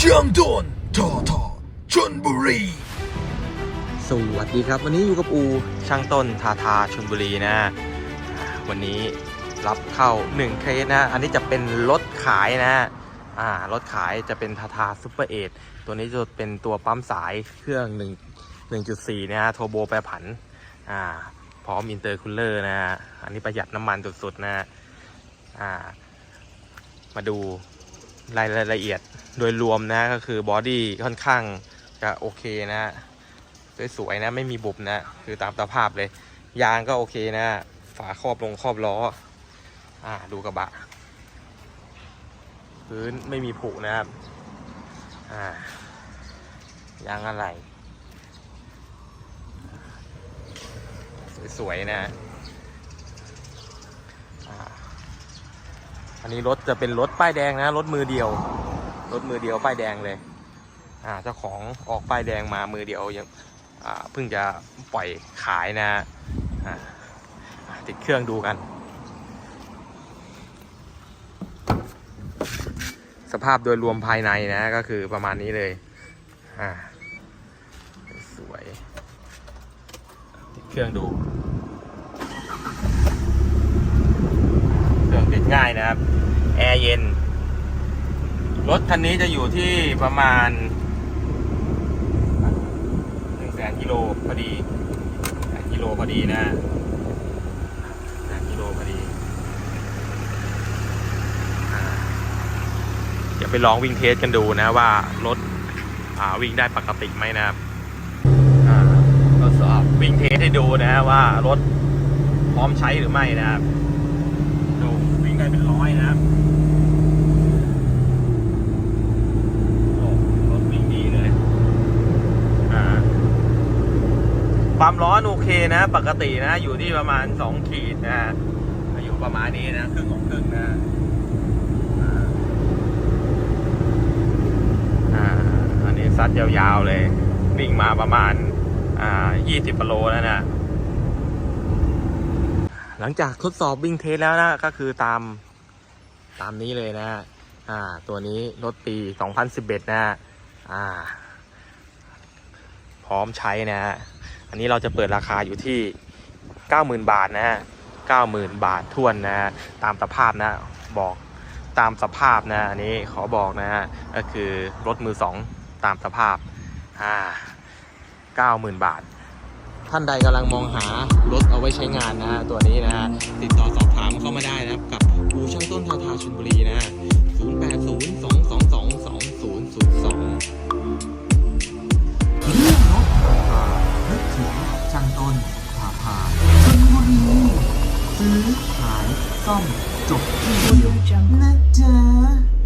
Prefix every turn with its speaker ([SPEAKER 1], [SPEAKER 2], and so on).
[SPEAKER 1] ช่างตนทอทอชนบุรี
[SPEAKER 2] สวัสดีครับ วันนี้อยู่กับอูช่างต้นทาทาชนบุรีนะ วันนี้รับเข้า1เคสนะ อันนี้จะเป็นรถขายนะอ่ารถขายจะเป็นทาทาซูเปอร์เอทตัวนี้จะเป็นตัวปั๊มสายเครื่อง1 1.4 นะฮะโทโบแปรผันอ่าพร้อมอินเตอร์คูลเลอร์นะฮะอันนี้ประหยัดน้ำมันสุดๆนะอ่ามาดู รายละเอียดโดยรวมนะก็คือบอดี้ค่อนข้างจะโอเคนะสวยๆนะไม่มีบุบนะ คือตามสภาพเลย ยางก็โอเคนะ ฝาครอบลงครอบล้อ อ่าดูกระบะ พื้นไม่มีผุนะครับ อ่ายางอะไร สวยๆนะอ่า อันนี้รถจะเป็นรถป้ายแดงนะรถมือเดียว รถมือเดียวป้ายแดงเลย อ่าเจ้าของออกป้ายแดงมามือเดียวยังอ่าเพิ่งจะปล่อยขายนะอ่าติดเครื่องดูกัน สภาพโดยรวมภายในนะก็คือประมาณนี้เลยอ่าสวย ติดเครื่องดู เครื่อ ง่ายนะครับ แอร์เย็น รถคันนี้จะอยู่ที่ประมาณหนึ่งแสนกิโลพอดีแสนกิโลพอดีนะแสนกิโลพอดี เดี๋ยวไปลองวิ่งเทสกันดูนะว่ารถวิ่งได้ปกติไหมนะครับทดสอบวิ่งเทสให้ดูนะว่ารถพร้อมใช้หรือไม่นะครับ ดูวิ่งได้เป็นร้อยนะครับโอ้รถวิ่งดีเลย อ่า ความร้อนโอเคนะ ปกตินะ อยู่ที่ประมาณสองขีดนะ อยู่ประมาณนี้นะ ครึ่งของครึ่งนะอ่าอันนี้ซัดยาวๆเลย วิ่งมาประมาณ อ่ายี่สิบกิโลแล้วนะ หลังจากทดสอบวิ่งเทสแล้วนะ ก็คือตาม ตามนี้เลยนะ อ่า ตัวนี้รถปี 2011 นะ อ่า พร้อมใช้นะฮะ อันนี้เราจะเปิดราคาอยู่ที่ 90,000 บาทนะฮะ90,000 บาททวนนะฮะตามสภาพนะบอกตามสภาพนะอันนี้ขอบอกนะฮะก็คือรถมือสองตามสภาพอ่า90,000 บาท ท่านใดกำลังมองหารถเอาไว้ใช้งานนะฮะตัวนี้นะฮะติดต่อสอบถามเข้ามาได้นะ
[SPEAKER 3] ซื้อขายซ่อมจบที่เดียวนะจ๊ะ